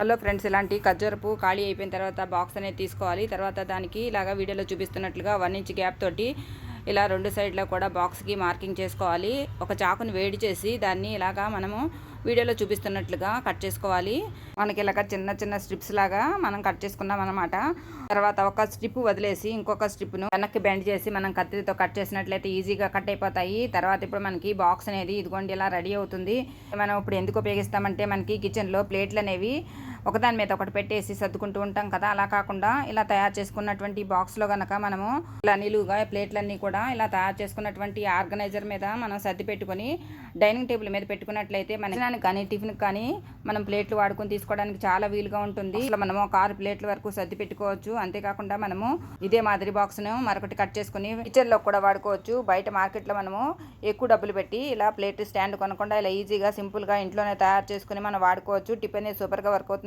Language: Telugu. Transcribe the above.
హలో ఫ్రెండ్స్ ఇలాంటి ఖర్జూరపు ఖాళీ అయిపోయిన తర్వాత బాక్స్ అనేది తీసుకోవాలి. తర్వాత దానికి ఇలాగ వీడియోలో చూపిస్తున్నట్లుగా వన్ ఇంచ్ గ్యాప్ తోటి ఇలా రెండు సైడ్లో కూడా బాక్స్కి మార్కింగ్ చేసుకోవాలి. ఒక చాకుని వేడి చేసి దాన్ని ఇలాగా మనము వీడియోలో చూపిస్తున్నట్లుగా కట్ చేసుకోవాలి. మనకి ఇలాగ చిన్న చిన్న స్ట్రిప్స్ లాగా మనం కట్ చేసుకున్నాం అనమాట తర్వాత ఒక స్ట్రిప్ వదిలేసి ఇంకొక స్ట్రిప్ను వెనక్కి బెండ్ చేసి మనం కత్తితో కట్ చేసినట్లయితే ఈజీగా కట్ అయిపోతాయి. తర్వాత ఇప్పుడు మనకి బాక్స్ అనేది ఇదిగోండి ఇలా రెడీ అవుతుంది. మనం ఇప్పుడు ఎందుకు ఉపయోగిస్తామంటే మనకి కిచెన్లో ప్లేట్లు అనేవి ఒకదాని మీద ఒకటి పెట్టేసి సర్దుకుంటూ ఉంటాం కదా అలా కాకుండా ఇలా తయారు చేసుకున్నటువంటి బాక్స్లో గనక మనము ఇలా నిలువుగా ప్లేట్లన్నీ కూడా ఇలా తయారు చేసుకున్నటువంటి ఆర్గనైజర్ మీద మనం సర్ది పెట్టుకొని డైనింగ్ టేబుల్ మీద పెట్టుకున్నట్లయితే మన కానీ టిఫిన్ కానీ మనం ప్లేట్లు వాడుకొని తీసుకోవడానికి చాలా వీలుగా ఉంటుంది. అసలు మనము ఒక ఆరు ప్లేట్ల వరకు సర్ది పెట్టుకోవచ్చు. అంతేకాకుండా మనము ఇదే మాదిరి బాక్స్ను మరొకటి కట్ చేసుకుని కిచెన్లో కూడా వాడుకోవచ్చు. బయట మార్కెట్లో మనము ఎక్కువ డబ్బులు పెట్టి ఇలా ప్లేట్ స్టాండ్ కొనకుండా ఇలా ఈజీగా సింపుల్గా ఇంట్లోనే తయారు చేసుకుని మనం వాడుకోవచ్చు. టిఫిన్ సూపర్గా వర్క్ అవుతుంది.